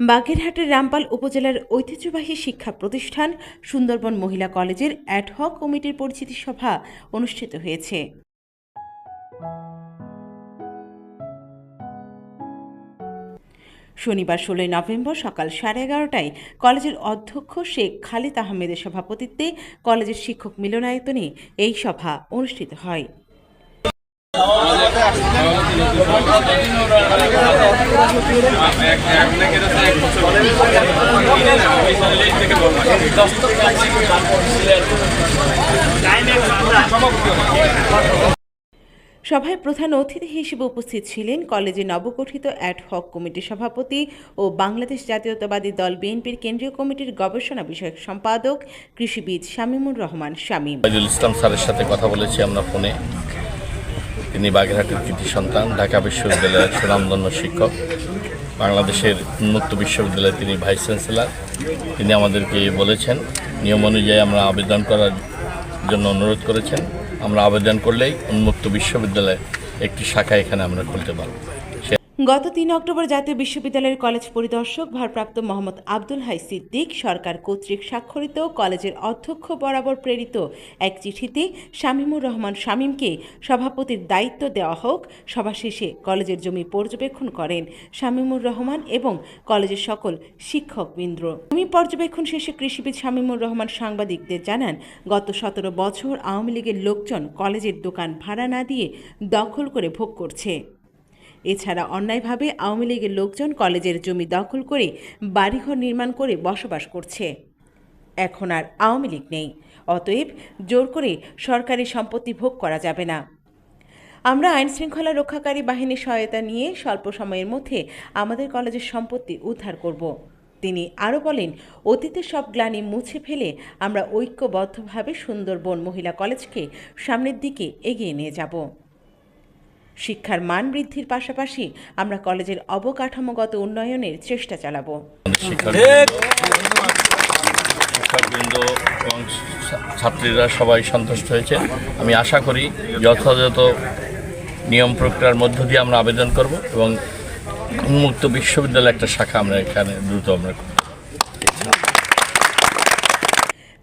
বাগেরহাটের রামপাল উপজেলার ঐতিহ্যবাহী শিক্ষা প্রতিষ্ঠান সুন্দরবন মহিলা কলেজের অ্যাডহক কমিটির পরিচিতি সভা অনুষ্ঠিত হয়েছে। শনিবার ষোলোই নভেম্বর সকাল সাড়ে এগারোটায় কলেজের অধ্যক্ষ শেখ খালিদ আহমেদের সভাপতিত্বে কলেজের শিক্ষক মিলনায়তনে এই সভা অনুষ্ঠিত হয়। সভায় প্রধান অতিথি হিসেবে উপস্থিত ছিলেন কলেজে নবগঠিত অ্যাডহক কমিটির সভাপতি ও বাংলাদেশ জাতীয়তাবাদী দল বিএনপির কেন্দ্রীয় কমিটির গবেষণা বিষয়ক সম্পাদক কৃষিবিদ শামীমুর রহমান শামীম। ইসলাম স্যারের সাথে কথা বলেছি আমরা ফোনে। তিনি বাগেরহাটের কৃতি সন্তান, ঢাকা বিশ্ববিদ্যালয়ের সুনামধন্য শিক্ষক। বাংলাদেশের উন্মুক্ত বিশ্ববিদ্যালয়ে তিনি ভাইস চ্যান্সেলার। তিনি আমাদেরকে বলেছেন, নিয়ম অনুযায়ী আমরা আবেদন করার জন্য অনুরোধ করেছেন। আমরা আবেদন করলেই উন্মুক্ত বিশ্ববিদ্যালয়ে একটি শাখা এখানে আমরা খুলতে পারব। গত তিন অক্টোবর জাতীয় বিশ্ববিদ্যালয়ের কলেজ পরিদর্শক ভারপ্রাপ্ত মোহাম্মদ আব্দুল হাই সিদ্দিক সরকার কর্তৃক স্বাক্ষরিত কলেজের অধ্যক্ষ বরাবর প্রেরিত এক চিঠিতে শামীমুর রহমান শামীমকে সভাপতির দায়িত্ব দেওয়া হোক, সভা শেষে কলেজের জমি পর্যবেক্ষণ করেন শামীমুর রহমান এবং কলেজের সকল শিক্ষকবৃন্দ। জমি পর্যবেক্ষণ শেষে কৃষিবিদ শামীমুর রহমান সাংবাদিকদের জানান, গত সতেরো বছর আওয়ামী লীগের লোকজন কলেজের দোকান ভাড়া না দিয়ে দখল করে ভোগ করছে। এছাড়া অন্যায়ভাবে আওয়ামী লীগের লোকজন কলেজের জমি দখল করে বাড়িঘর নির্মাণ করে বসবাস করছে। এখন আর আওয়ামী লীগ নেই। অতএব জোর করে সরকারি সম্পত্তি ভোগ করা যাবে না। আমরা আইন শৃঙ্খলা রক্ষাকারী বাহিনীর সহায়তা নিয়ে স্বল্প সময়ের মধ্যে আমাদের কলেজের সম্পত্তি উদ্ধার করব। তিনি আরও বলেন, অতীতের সব গ্লানি মুছে ফেলে আমরা ঐক্যবদ্ধভাবে সুন্দরবন মহিলা কলেজকে সামনের দিকে এগিয়ে নিয়ে যাব। শিক্ষার মান বৃদ্ধির পাশাপাশি আমরা কলেজের অবকাঠামোগত উন্নয়নের চেষ্টা চালাবো। এবং ছাত্রীরা সবাই সন্তুষ্ট হয়েছে। আমি আশা করি যথাযথ নিয়ম প্রক্রিয়ার মধ্য দিয়ে আমরা আবেদন করব এবং উন্মুক্ত বিশ্ববিদ্যালয় একটা শাখা আমরা এখানে দ্রুত আমরা করব।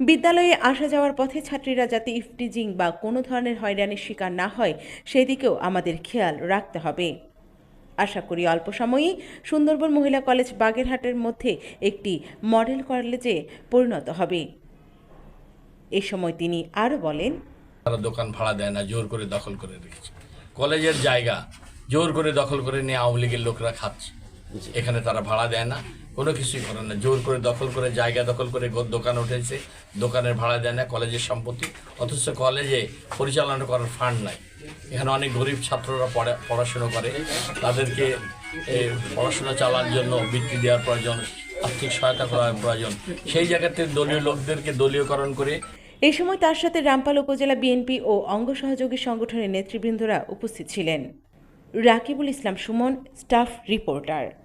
বিদ্যালয়ে আসা যাওয়ার পথে ছাত্রীরা যাতে ইফটিজিং বা কোনো ধরনের হয়রানির শিকার না হয়, সেদিকেও আমাদের খেয়াল রাখতে হবে। আশা করি অল্প সময়েই সুন্দরবন মহিলা কলেজ বাগেরহাটের মধ্যে একটি মডেল কলেজে পরিণত হবে। এ সময় তিনি আরও বলেন, তারা দোকান ভাড়া দেয় না, জোর করে দখল করে রেখেছে। কলেজের জায়গা, জোর করে দখল করে নিয়ে আওয়ামী লীগের লোকরা খাচ্ছে। এখানে তারা ভাড়া দেয় না। কোনো কিছুই করে না। জোর করে দখল করে, জায়গা দখল করে দোকান উঠেছে। দোকানের ভাড়া দেয় না, কলেজের সম্পত্তি। অথচ কলেজে পরিচালনা করার ফান্ড নাই। এখানে অনেক গরিব ছাত্ররা পড়া, পড়াশুনো করে। তাদেরকে পড়াশোনা চালার জন্য বৃত্তি দেওয়ার প্রয়োজন, আর্থিক সহায়তা করার প্রয়োজন। সেই জায়গাতে দলীয় লোকদেরকে দলীয়করণ করে এই সময় তার সাথে রামপাল উপজেলা বিএনপি ও অঙ্গ সহযোগী সংগঠনের নেতৃবৃন্দরা উপস্থিত ছিলেন। Rakibul Islam Sumon, staff reporter.